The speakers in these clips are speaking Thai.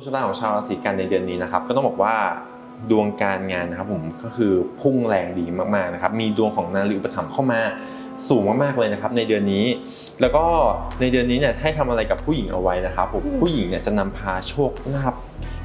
ดวงชะตาของชาวราศีกันในเดือนนี้นะครับก็ต้องบอกว่าดวงการงานนะครับผมก็คือพุ่งแรงดีมากๆนะครับมีดวงของนารีอุปถัมภ์เข้ามาสูงมากๆเลยนะครับในเดือนนี้ แล้วก็ในเดือนนี้เนี่ยให้ทำอะไรกับผู้หญิงเอาไว้นะครับผมอืมผู้หญิงเนี่ยจะนำพาโชคลาภ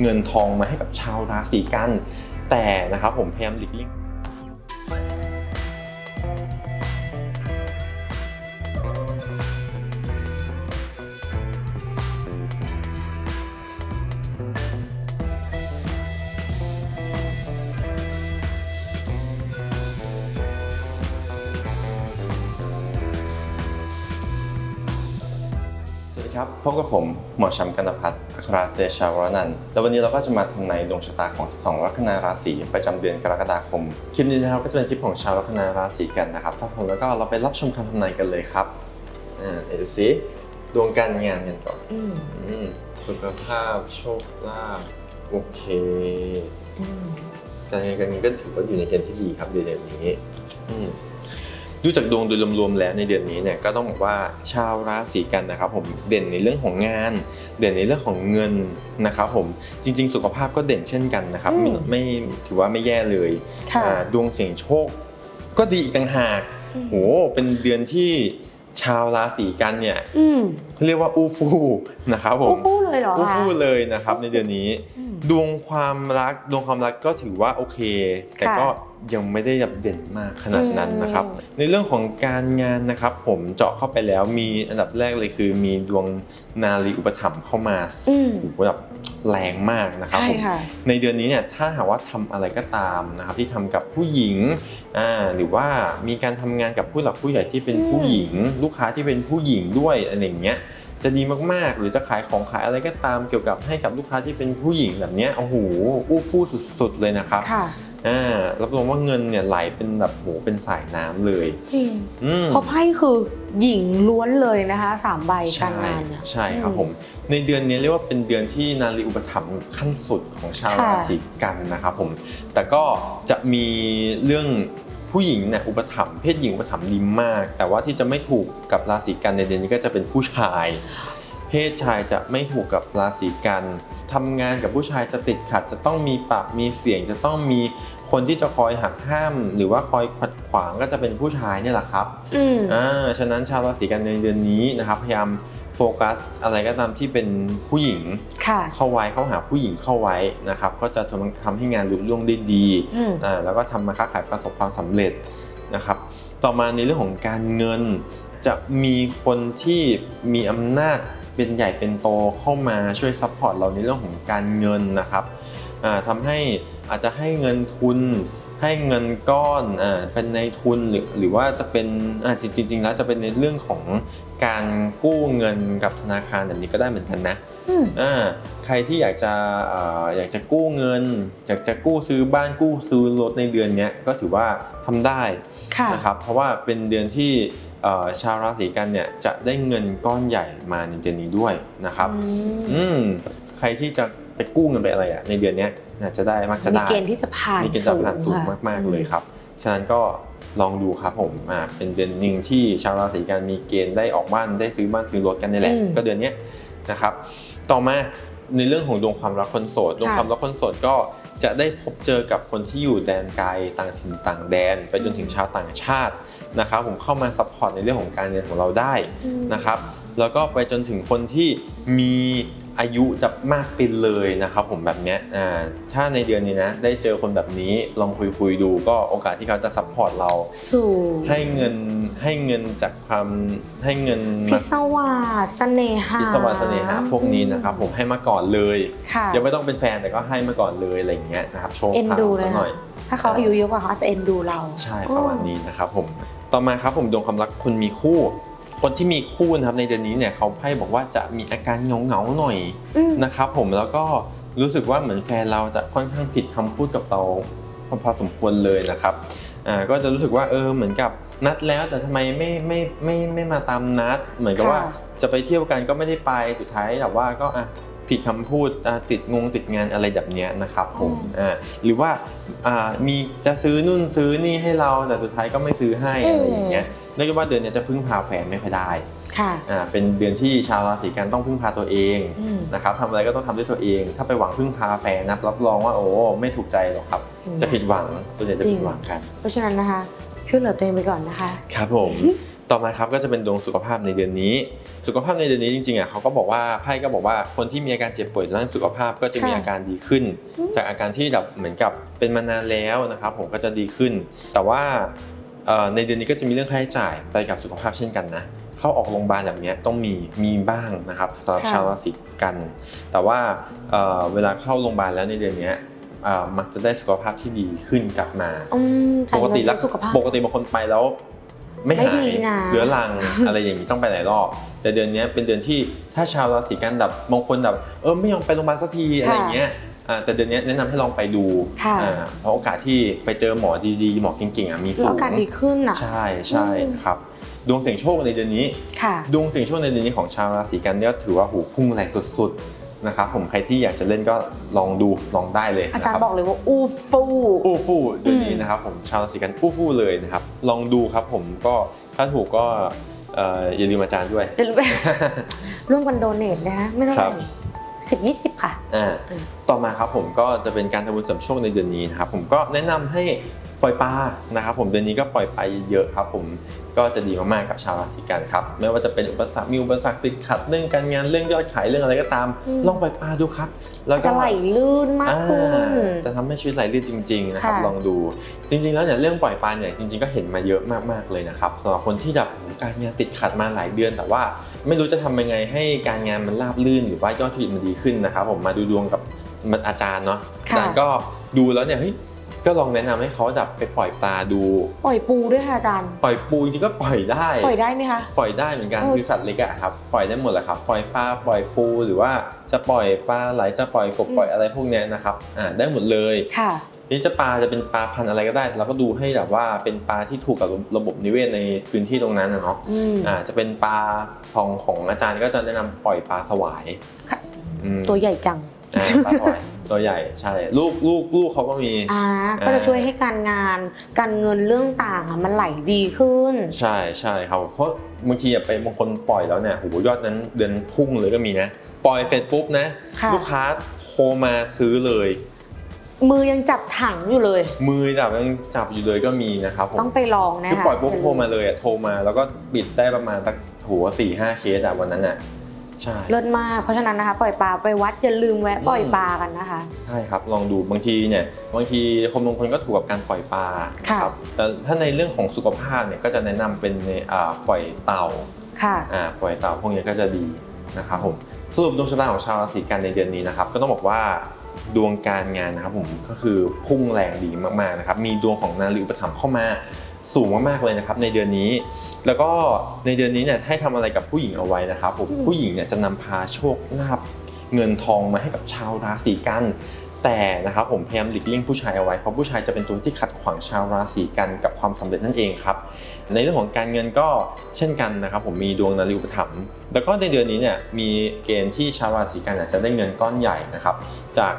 เงินทองมาให้กับชาวราศีกัน แต่นะครับผมพยายามหลีกเลี่ยง ครับ พบกับผม หมอช้ำกันตพัฒน์อัครเตชาวรนันท์แล้ววันนี้เราก็จะมาทำนายดวงชะตาของ 12 ลัคนาราศีประจำเดือนกรกฎาคม คลิปนี้นะครับก็จะเป็นคลิปของชาวลัคนาราศีกันนะครับ ถ้าผมแล้วก็เราไปรับชมคำทำนายกันเลยครับ อ่าเดี๋ยวดูสิดวงการงานกันก่อนอืมอืมสุขภาพโชคลาภโอเค อืมการงานการเงินก็ถือว่าอยู่ในเกณฑ์ที่ดีครับเดือนนี้ อืม ดูจากดวงโดยรวมๆแล้วในเดือนนี้เนี่ยก็ต้องบอกว่าชาวราศีกันนะครับผมเด่นในเรื่องของงาน เด่นในเรื่องของเงินนะครับผมจริง ๆ สุขภาพก็เด่นเช่นกันนะครับไม่ไม่ถือว่าไม่แย่เลยค่ะอ่าดวงเสี่ยงโชค ก็ดีอีกต่างหากโหเป็นเดือนที่ชาวราศีกันเนี่ยอืมเขาเรียกว่าอูฟูนะครับผมอู้ฟู่เลยเหรออูคะฟูเลยนะครับในเดือนนี้อืมดวงความรักดวงความรักก็ถือว่าโอเค แต่ค่ะก็ ยังไม่ได้แบบเด่นมากขนาดนั้นนะครับอืมในเรื่องของการงานนะครับผมเจาะเข้าไปแล้วมีอันดับแรกเลยคือ มีดวงนารีอุปถัมภ์เข้ามาอืมโอ้โหแบบแรงมากนะครับใช่ผมค่ะในเดือนนี้เนี่ยถ้าหากว่าทำอะไรก็ตามนะครับที่ทำกับผู้หญิงอ่าหรือว่ามีการทำงานกับผู้หลักผู้ใหญ่ที่เป็นผู้หญิง ลูกค้าที่เป็นผู้หญิงด้วยอะไรอย่างเงี้ยจะดีมากๆ หรือจะขายของขายอะไรก็ตามเกี่ยวกับให้กับลูกค้าที่เป็นผู้หญิงแบบเนี้ยโอ้โหอู้ฟู่สุดๆเลยนะครับค่ะ อ่ารับรองว่าเงินเนี่ยไหลเป็นแบบโหเป็นสายน้ำเลยจริงอืมเพราะไพ่คือหญิงล้วนเลยนะคะสามใบการงานเนี่ยใช่ครับผมในเดือนนี้เรียกว่าเป็นเดือนที่นารีอุปถัมภ์ขั้นสุดของชาวค่ะราศีกันนะครับผมแต่ก็จะมีเรื่องผู้หญิงเนี่ยอุปถัมภ์เพศหญิงอุปถัมภ์ดีมาก แต่ว่าที่จะไม่ถูกกับราศีกันในเดือนนี้ก็จะเป็นผู้ชาย เพศชายจะไม่ถูกกับราศีกันทำงานกับผู้ชายจะติดขัด จะต้องมีปากมีเสียง จะต้องมีคนที่จะคอยหักห้าม หรือว่าคอยขัดขวางก็จะเป็นผู้ชายเนี่ยแหละครับอืมอ่าฉะนั้นชาวราศีกันในเดือนนี้นะครับพยายามโฟกัสอะไรก็ตามที่เป็นผู้หญิงค่ะเข้าไว้เข้าหาผู้หญิงเข้าไว้นะครับ ก็จะทำทำให้งานลุล่วงได้ดีอืมอ่าแล้วก็ทำมาค้าขายประสบความสำเร็จนะครับ ต่อมาในเรื่องของการเงินจะมีคนที่มีอำนาจ เป็นใหญ่เป็นโตเข้ามาช่วยซัพพอร์ตเราในเรื่องของการเงินนะครับอ่าทำให้อาจจะให้เงินทุนให้เงินก้อนอ่าเป็นในทุนหรือหรือว่าจะเป็นอ่าจริงจริงๆแล้วจะเป็นในเรื่องของการกู้เงินกับธนาคารแบบนี้ก็ได้เหมือนกันนะอืมอ่าใครที่อยากจะเอ่ออยากจะกู้เงิน อยากจะกู้ซื้อบ้านกู้ซื้อรถในเดือนเนี้ยก็ถือว่าทำได้ค่ะนะครับเพราะว่าเป็นเดือนที่เอ่อ ชาวราศีกันเนี่ยจะได้เงินก้อนใหญ่มาในเดือนนี้ด้วยนะครับ อืมอืมใครที่จะไปกู้เงินไปอะไรอะในเดือนเนี้ยน่าจะได้มักจะมีได้เกณฑ์ที่จะผ่านมีเกณฑ์จะผ่านสูงค่ะมาก ๆเลยครับ ฉะนั้นก็ลองดูครับผมอ่าเป็นเดือนหนึ่งที่ชาวราศีกันมีเกณฑ์ได้ออกบ้านได้ซื้อบ้านซื้อรถกันนี่แหละอืมก็เดือนเนี้ยนะครับ ต่อมาในเรื่องของดวงความรักคนโสดดวงความรักคนโสดก็ จะได้พบเจอกับคนที่อยู่แดนไกลต่างถิ่นต่างแดน ไปจนถึงชาวต่างชาตินะครับผมเข้ามาซัพพอร์ตในเรื่องของการเงินของเราได้นะครับแล้วก็ไปจนถึงคนที่มี อายุจะมากเป็นเลยนะครับผมแบบเนี้ยอ่าถ้าในเดือนนี้นะ ได้เจอคนแบบนี้ลองคุยคุยๆดูก็โอกาสที่เขาจะซัพพอร์ตเรา สูงให้เงินให้เงินจากความให้เงินพิมาศวาสเสน่หา พิศวาสเสน่หาพวกนี้นะครับผมให้มาก่อนเลยค่ะ ยังไม่ต้องเป็นแฟนแต่ก็ให้มาก่อนเลยอะไรอย่างเงี้ยนะครับโชว์เอ็นพาวดูเลซะยหน่อย ถ้าเขาอายุเยอะกว่าเขาอาจจะเอ็นดูเรา ใช่ประมาณนี้นะครับผม ต่อมาครับผมดวงความรักคนมีคู่ คนที่มีคู่นะครับในเดือนนี้เนี่ยเขาไพ่บอกว่าจะมีอาการเหงาเหงาๆหน่อยอืมนะครับผมแล้วก็รู้สึกว่าเหมือนแฟนเราจะค่อนข้างผิดคำพูดกับเราพอสมควรเลยนะครับอ่าก็จะรู้สึกว่าเออเหมือนกับนัดแล้วแต่ทำไมไม่ไม่ไม่ไม่ไม่มาตามนัด เหมือนกับว่าค่ะจะไปเที่ยวกันก็ไม่ได้ไปสุดท้ายแต่ว่าก็อะผิดคำพูดอะติดงงติดงานอะไรแบบเนี้ยนะครับผมอ่าหรือว่าอ่ามีจะซื้อนู่นซื้อนี่ให้เราแต่สุดท้ายก็ไม่ซื้อให้อะไรอย่างเงี้ย เรียกได้ว่าเดือนเนี้ยจะพึ่งพาแฟนไม่ค่อยได้ค่ะอ่าเป็นเดือนที่ชาวราศีกันต้องพึ่งพาตัวเองอืมนะครับทำอะไรก็ต้องทำด้วยตัวเอง ถ้าไปหวังพึ่งพาแฟนนับรับรองว่าโอ้ไม่ถูกใจหรอกครับอืมจะผิดหวังส่วนใหญ่จะผิดหวังกัน เพราะฉะนั้นนะคะช่วยเหลือตัวเองไปก่อนนะคะ ครับผมต่อมาครับก็จะเป็นดวงสุขภาพในเดือนนี้ สุขภาพในเดือนนี้จริงๆอะเขาก็บอกว่าไพ่ก็บอกว่าคนที่มีอาการเจ็บป่วยด้านสุขภาพก็จะมีค่ะอาการดีขึ้น จากอาการที่แบบเหมือนกับเป็นมานานแล้วนะครับผมก็จะดีขึ้น แต่ว่าเอ่อ ในเดือนนี้ก็จะมีเรื่องค่าใช้จ่ายไปกับสุขภาพเช่นกันนะเข้าออกโรงพยาบาลแบบเนี้ยต้องมีมีบ้างนะครับสำหรับค่ะชาวราศีกัน แต่ว่าเอ่อเวลาเข้าโรงพยาบาลแล้วในเดือนเนี้ยเอ่อมักจะได้สุขภาพที่ดีขึ้นกลับมาอืมปกติจ่ายเงินซื้อสุขภาพปกติบางคนไปแล้ว ไม่ไม่หาดียนะเรื้อรังอะไรอย่างนี้ต้องไปหลายรอบ แต่เดือนเนี้ยเป็นเดือนที่ถ้าชาวราศีกันแบบบางคนแบบเออไม่ยอมไปโรงพยาบาลสักทีอะไรอย่างเงี้ยอ่าแต่เดือนเนี้ยแนะนำให้ลองไปดูค่ะอ่าเพราะโอกาสที่ไปเจอหมอดีๆ หมอเก่งๆอะมีแล้วสูอางการดีขึ้นอะใช่ใช่อืมครับดวงเสี่ยงโชคในเดือนนี้ค่ะดวงเสี่ยงโชคในเดือนนี้ของชาวราศีกันเนี่ยถือว่าหูพุ่งแรงสุดๆนะครับผมใครที่อยากจะเล่นก็ลองดูลองได้เลยอานะจารครัย์บบอกเลยว่าอู้ฟู่อู้ฟู่เดือนนี้อืมนะครับผมชาวราศีกันอู้ฟู่เลยนะครับลองดูครับผมก็ถ้าถูกก็เอ่ออย่าลืมอาจารย์ด้วยเดี๋ยวร่วมกันโดเนทนะคะไม่ต้องครับสิบยี่สิบค่ะอ่าอืมต่อมาครับผมก็จะเป็นการทำบุญเสริมโชคในเดือนนี้นะครับผมก็แนะนำให้ ปล่อยปลานะครับผมเดือนนี้ก็ปล่อยปลาเยอะๆครับผมก็จะดีมากๆกับชาวราศีกันครับไม่ว่าจะเป็นอุปสรรคมีอุปสรรคติดขัดเรื่องการงานเรื่องยอดขายเรื่องอะไรก็ตามอืมลองปล่อยปลาดูครับ แล้วก็จะไหลลื่นมากขึ้นอ่าจะทำให้ชีวิตไหลลื่นจริงๆนะครับค่ะลองดูจริงๆแล้วเนี่ยเรื่องปล่อยปลาเนี่ยจริงๆก็เห็นมาเยอะมากๆเลยนะครับสำหรับคนที่แบบโอ้โหการงานติดขัดมาหลายเดือน แต่ว่าไม่รู้จะทำยังไงให้การงานมันราบรื่นหรือว่ายอดธุรกิจมันดีขึ้นนะครับผมมาดูดวงกับอาจารย์เนาะอาค่ะจารย์ก็ดูแล้วเนี่ยเฮ้ย ก็ลองแนะนำให้เขาแบบไปปล่อยปลาดู ปล่อยปูด้วยค่ะอาจารย์ ปล่อยปูจริงๆก็ปล่อยได้ ปล่อยได้ไหมคะ ปล่อยได้เหมือนกันเออ คือสัตว์เล็กอะครับปล่อยได้หมดแหละครับ ปล่อยปลาปล่อยปูหรือว่าจะปล่อยปลาไหลจะปล่อยกบปล่อยอะไรพวกเนี้ยนะครับอ่าได้หมดเลย ค่ะ นี่จะปลาจะเป็นปลาพันธุ์อะไรก็ได้เราก็ดูให้แบบว่าเป็นปลาที่ถูกกับระบบนิเวศในพื้นที่ตรงนั้นนะเนาะอืม อ่าจะเป็นปลาของของอาจารย์ก็จะแนะนำปล่อยปลาสวายค่ะ อืมตัวใหญ่จัง อ่าปลาสวายตัวใหญ่ใช่ ลูกลูกลูกเขาก็มี อ่าก็จะช่วยให้การงานการเงินเรื่องต่างอะมันไหลดีขึ้น ใช่ใช่ครับเพราะบางทีอะไปบางคนปล่อยแล้วเนี่ยโหยอดนั้นเดือนพุ่งเลยก็มีนะ ปล่อยเสร็จปุ๊บนะ ค่ะ ลูกค้าโทรมาซื้อเลย มือยังจับถังอยู่เลย มือจับยังจับอยู่เลยก็มีนะครับผมต้องไปลองนะคือคะปล่อยปุ๊บโทรมาเลยอะโทรมาแล้วก็ปิดได้ประมาณสักหัวสี่ห้าเคสอะวันนั้นอะ ใช่เลิศมากเพราะฉะนั้นนะคะปล่อยปลาไปวัดอย่าลืมแวะปล่อยปลากันนะคะ ใช่ครับลองดูบางทีเนี่ยบางทีคนบางคนก็ถูกกับการปล่อยปลาค่ะ ครับแต่ถ้าในเรื่องของสุขภาพเนี่ยก็จะแนะนำเป็นในอ่าปล่อยเต่าค่ะ อ่าปล่อยเต่าพวกนี้ก็จะดีนะครับผมสรุปดวงชะตาของชาวราศีกันในเดือนนี้นะครับก็ต้องบอกว่าดวงการงานนะครับผมก็คือพุ่งแรงดีมากๆนะครับมีดวงของนารีอุปถัมภ์เข้ามา สูงมากๆเลยนะครับในเดือนนี้ แล้วก็ในเดือนนี้เนี่ยให้ทำอะไรกับผู้หญิงเอาไว้นะครับผมอืมผู้หญิงเนี่ยจะนำพาโชคลาภเงินทองมาให้กับชาวราศีกัน แต่นะครับผมพยายามหลีกเลี่ยงผู้ชายเอาไว้เพราะผู้ชายจะเป็นตัวที่ขัดขวางชาวราศีกันกับความสำเร็จนั่นเองครับในเรื่องของการเงินก็เช่นกันนะครับผมมีดวงนาฬิอุปถัมภ์แล้วก็ในเดือนนี้เนี่ยมีเกณฑ์ที่ชาวราศีกันอาจจะได้เงินก้อนใหญ่นะครับจาก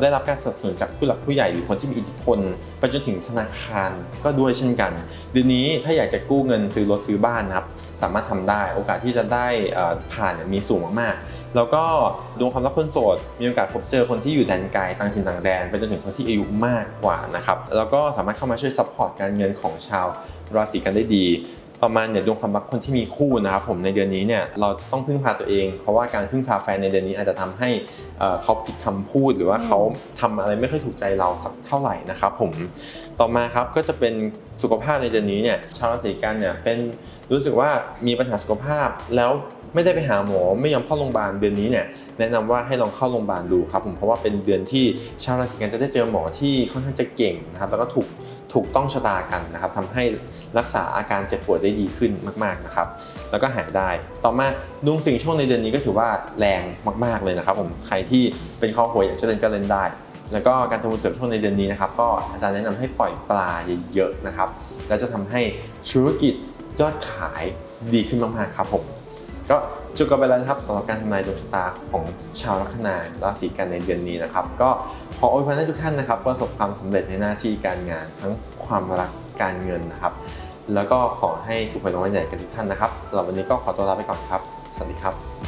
ได้รับการสนับสนุนจากผู้หลักผู้ใหญ่หรือคนที่มีอิทธิพลไปจนถึงธนาคารก็ด้วยเช่นกันเดือนนี้ถ้าอยากจะกู้เงินซื้อรถซื้อบ้านนะครับสามารถทำได้โอกาสที่จะได้ผ่านมีสูงมากๆ แล้วก็ดวงความรักคนโสด มีโอกาสพบเจอคนที่อยู่แดนไกลต่างถิ่นต่างแดนไปจนถึงคนที่อายุมากกว่านะครับแล้วก็สามารถเข้ามาช่วยซัพพอร์ตการเงินของชาวราศีกันได้ดีต่อมาเนี่ยดวงความรักคนที่มีคู่นะครับผมในเดือนนี้เนี่ยเราต้องพึ่งพาตัวเอง เพราะว่าการพึ่งพาแฟนในเดือนนี้อาจจะทำให้เขาผิดคำพูดหรือว่าเขาทำอะไรไม่ค่อยถูกใจเราสักเท่าไหร่นะครับผมต่อมาครับก็จะเป็นสุขภาพในเดือนนี้เนี่ยชาวราศีกันเนี่ยเป็นรู้สึกว่ามีปัญหาสุขภาพแล้ว ไม่ได้ไปหาหมอไม่ยอมเข้าโรงพยาบาลเดือนนี้เนี่ยแนะนำว่าให้ลองเข้าโรงพยาบาลดูครับผมเพราะว่าเป็นเดือนที่ชาวราศีกันจะได้เจอหมอที่ค่อนข้างจะเก่งนะครับแล้วก็ถูกถูกต้องชะตากันนะครับทำให้รักษาอาการเจ็บปวดได้ดีขึ้นมากๆนะครับ แล้วก็หายได้ ต่อมาดวงสิ่งช่วงในเดือนนี้ก็ถือว่าแรงมาก ๆเลยนะครับ ผมใครที่เป็นครอบครัวอยากจะเล่นก็เล่นได้ แล้วก็การทำบุญเสริมช่วงในเดือนนี้นะครับ ก็อาจารย์แนะนำให้ปล่อยปลาเยอะๆนะครับ แล้วจะทำให้ธุรกิจยอดขายดีขึ้นมากๆครับผม ก็จบกันไปแล้วนะครับสำหรับการทำนายดวงชะตาของชาวลัคนาราศีกันในเดือนนี้นะครับ ก็ขออวยพรให้ทุกท่านนะครับประสบความสำเร็จในหน้าที่การงานทั้งความรักการเงินนะครับ แล้วก็ขอให้ถูกหวยรางวัลใหญ่กันทุกท่านนะครับสำหรับวันนี้ก็ขอตัวลาไปก่อนครับ สวัสดีครับ